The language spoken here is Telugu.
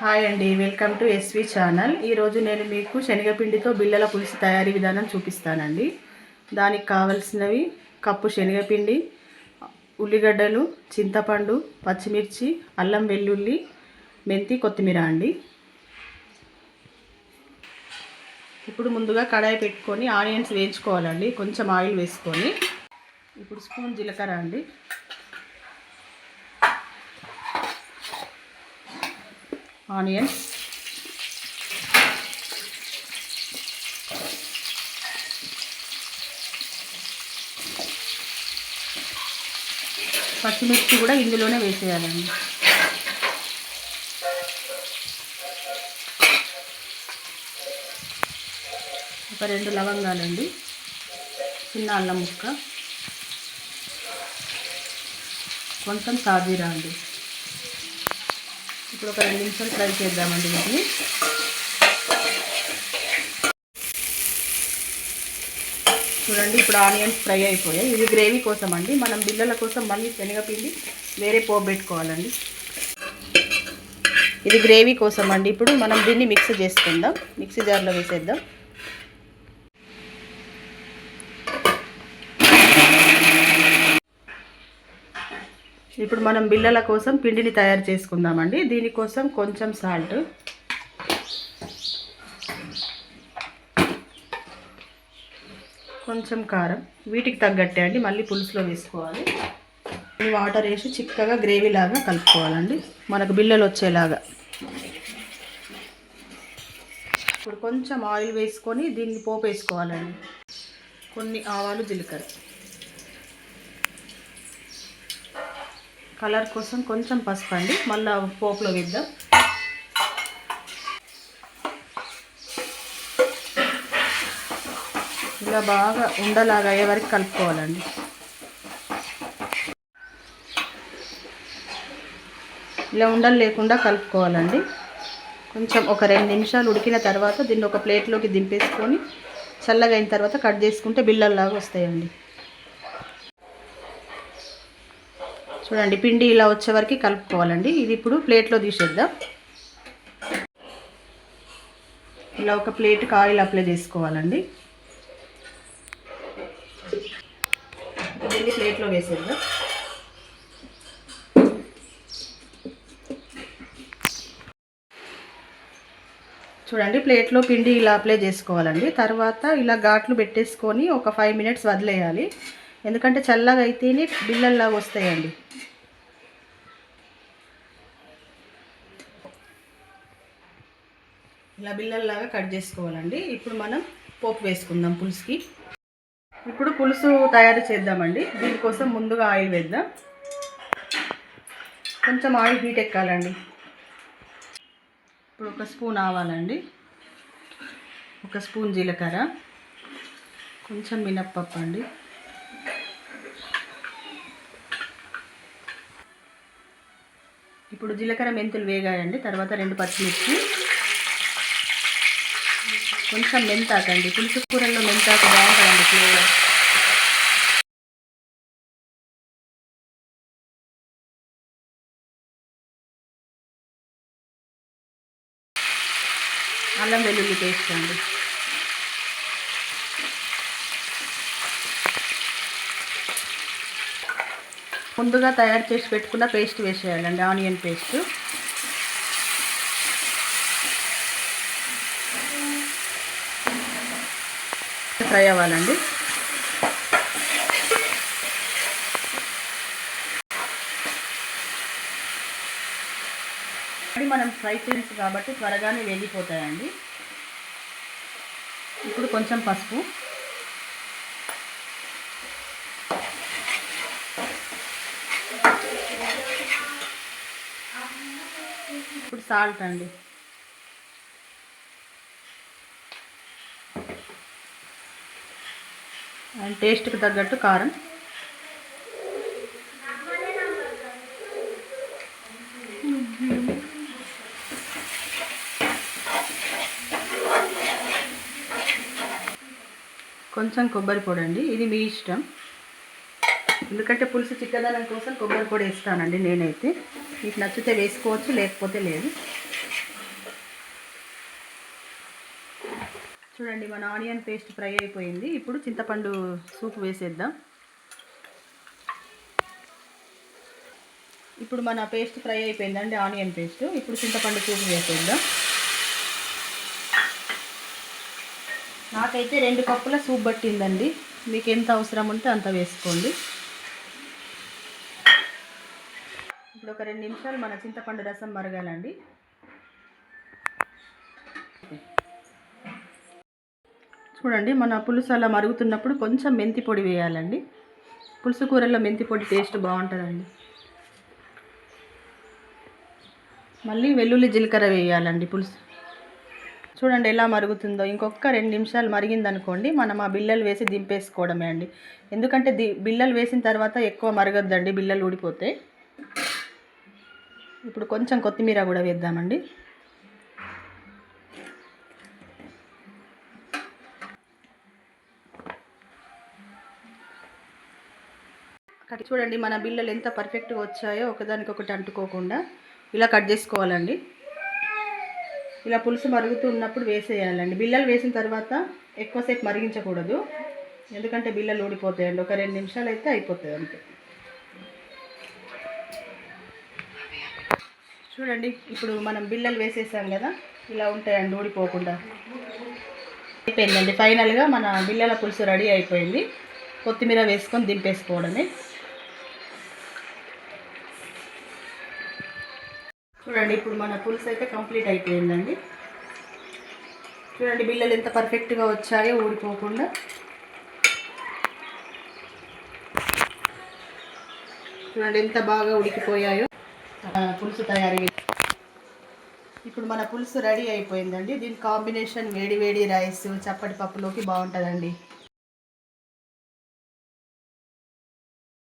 హాయ్ అండి వెల్కమ్ టు ఎస్వి ఛానల్. ఈరోజు నేను మీకు శనగపిండితో బిళ్ళల పులుసు తయారీ విధానం చూపిస్తానండి. దానికి కావలసినవి కప్పు శనగపిండి ఉల్లిగడ్డలు చింతపండు పచ్చిమిర్చి అల్లం వెల్లుల్లి మెంతి కొత్తిమీర అండి. ఇప్పుడు ముందుగా కడాయి పెట్టుకొని ఆనియన్స్ వేయించుకోవాలండి. కొంచెం ఆయిల్ వేసుకొని. ఇప్పుడు స్పూన్ జీలకర్ర అండి. ఆనియన్స్ పచ్చిమిర్చి కూడా ఇందులోనే వేసేయాలండి. ఒక రెండు లవంగాలండి. చిన్న అల్లం ముక్క. కొంచెం సాజీరా అండి ఇప్పుడు ఒక రెండు నిమిషాలు ఫ్రై చేద్దామండి వీటిని చూడండి ఇప్పుడు ఆనియన్స్ ఫ్రై అయిపోయాయి. ఇది గ్రేవీ కోసం అండి మనం బిల్లల కోసం మళ్ళీ శనగపిండి వేరే పోబెట్టుకోవాలండి పెట్టుకోవాలండి. ఇది గ్రేవీ కోసం అండి ఇప్పుడు మనం దీన్ని మిక్స్ చేసుకుందాం. మిక్సీ జార్లో వేసేద్దాం. ఇప్పుడు మనం బిల్లల కోసం పిండిని తయారు చేసుకుందామండి. దీనికోసం కొంచెం సాల్ట్. కొంచెం కారం. వీటికి తగ్గట్టే అండి. మళ్ళీ పులుసులో వేసుకోవాలి. ఈ వాటర్ వేసి చిక్కగా గ్రేవీ లాగా కలుపుకోవాలండి. మనకు బిల్లలు వచ్చేలాగా. ఇప్పుడు కొంచెం ఆయిల్ వేసుకొని దీన్ని పోపు వేసుకోవాలండి కొన్ని ఆవాలు జీలకర్ర. కలర్ కోసం కొంచెం పసుపు అండి. మళ్ళీ పోపులో వేద్దాం. ఇలా బాగా ఉండలాగా అయ్యే వరకు కలుపుకోవాలండి. ఇలా ఉండలు లేకుండా కలుపుకోవాలండి. కొంచెం ఒక రెండు నిమిషాలు ఉడికిన తర్వాత దీన్ని ఒక ప్లేట్లోకి దింపేసుకొని చల్లగా అయిన తర్వాత కట్ చేసుకుంటే బిళ్ళల్లాగా వస్తాయండి. చూడండి పిండి ఇలా వచ్చే వరకు కలుపుకోవాలండి. ఇది ఇప్పుడు ప్లేట్లో తీసేద్దాం. ఇలా ఒక ప్లేట్కి ఆయిల్ అప్లై చేసుకోవాలండి. దీన్ని ప్లేట్లో వేసేద్దాం. చూడండి ప్లేట్లో పిండి ఇలా అప్లై చేసుకోవాలండి. తర్వాత ఇలా ఘాట్లు పెట్టేసుకొని ఒక ఫైవ్ మినిట్స్ వదిలేయాలి. ఎందుకంటే చల్లగా అయితేనే బిళ్ళల్లాగా వస్తాయండి. ఇలా బిళ్ళల్లాగా కట్ చేసుకోవాలండి. ఇప్పుడు మనం పోపు వేసుకుందాం పులుసుకి. ఇప్పుడు పులుసు తయారు చేద్దామండి. దీనికోసం ముందుగా ఆయిల్ వేద్దాం. కొంచెం ఆయిల్ హీట్ ఎక్కాలండి. ఇప్పుడు ఒక స్పూన్ ఆవాలండి. ఒక స్పూన్ జీలకర్ర. కొంచెం మినప్పప్పు అండి. ఇప్పుడు జీలకర్ర మెంతులు వేగాయండి. తర్వాత రెండు పచ్చిమిర్చి. కొంచెం మెంతాకండి. పులుసు కూరల్లో మెంతాకు బాగుంటుందండి ఫ్లేవర్. అల్లం వెల్లుల్లి పేస్ట్ అండి. ముందుగా తయారు చేసి పెట్టుకున్న పేస్ట్ వేసేయాలండి ఆనియన్ పేస్ట్. ఫ్రై అవ్వాలండి. అది మనం ఫ్రై చేసి కాబట్టి త్వరగానే వెళ్ళిపోతాయండి ఇప్పుడు కొంచెం పసుపు. ఇప్పుడు సాల్ట్ అండి. అండ్ టేస్ట్కి తగ్గట్టు కారం. కొంచెం కొబ్బరి పొడి అండి. ఇది మీ ఇష్టం. ఎందుకంటే పులుసు చిక్కదనం కోసం కొబ్బరి పొడి వేస్తానండి నేనైతే. మీకు నచ్చితే వేసుకోవచ్చు లేకపోతే లేదు. చూడండి మన ఆనియన్ పేస్ట్ ఫ్రై అయిపోయింది. ఇప్పుడు చింతపండు సూప్ వేసేద్దాం. ఇప్పుడు మన పేస్ట్ ఫ్రై అయిపోయిందండి ఆనియన్ పేస్ట్. ఇప్పుడు చింతపండు సూప్ వేసేద్దాం. నాకైతే రెండు కప్పుల సూప్ పట్టిందండి. మీకు ఎంత అవసరం ఉంటే అంత వేసుకోండి. ఇట్లా ఒక రెండు నిమిషాలు మన చింతపండు రసం మరగాలండి. చూడండి మన పులుసు అలా మరుగుతున్నప్పుడు కొంచెం మెంతి పొడి వేయాలండి. పులుసు కూరల్లో మెంతి పొడి టేస్ట్ బాగుంటుందండి. మళ్ళీ వెల్లుల్లి జీలకర్ర వేయాలండి పులుసు. చూడండి ఎలా మరుగుతుందో. ఇంకొక రెండు నిమిషాలు మరిగిందనుకోండి మనం ఆ బిల్లలు వేసి దింపేసుకోవడమే అండి. ఎందుకంటే ది బిల్లలు వేసిన తర్వాత ఎక్కువ మరగద్దండి బిల్లలు ఊడిపోతే. ఇప్పుడు కొంచెం కొత్తిమీర కూడా వేద్దామండి. కట్ చూడండి మన బిల్లలు ఎంత పర్ఫెక్ట్గా వచ్చాయో ఒకదానికొకటి అంటుకోకుండా ఇలా కట్ చేసుకోవాలండి. ఇలా పులుసు మరుగుతూ ఉన్నప్పుడు వేసేయాలండి. బిల్లలు వేసిన తర్వాత ఎక్కువసేపు మరిగించకూడదు. ఎందుకంటే బిల్లలు ఊడిపోతాయండి. ఒక రెండు నిమిషాలు అయితే అయిపోతుంది అంతే. చూడండి ఇప్పుడు మనం బిల్లలు వేసేసాం కదా ఇలా ఉంటాయండి ఊడిపోకుండా. అయిపోయిందండి ఫైనల్గా మన బిల్లల పులుసు రెడీ అయిపోయింది. కొత్తిమీర వేసుకొని దింపేసుకోవడమే. చూడండి ఇప్పుడు మన పులుసు అయితే కంప్లీట్ అయిపోయిందండి. చూడండి బిల్లలు ఎంత పర్ఫెక్ట్గా వచ్చాయో ఊడిపోకుండా. చూడండి ఎంత బాగా ఉడికిపోయాయో. పులుసు తయారీ ఇప్పుడు మన పులుసు రెడీ అయిపోయిందండి. దీని కాంబినేషన్ వేడి వేడి రైస్ చప్పటి పప్పులోకి బాగుంటుందండి.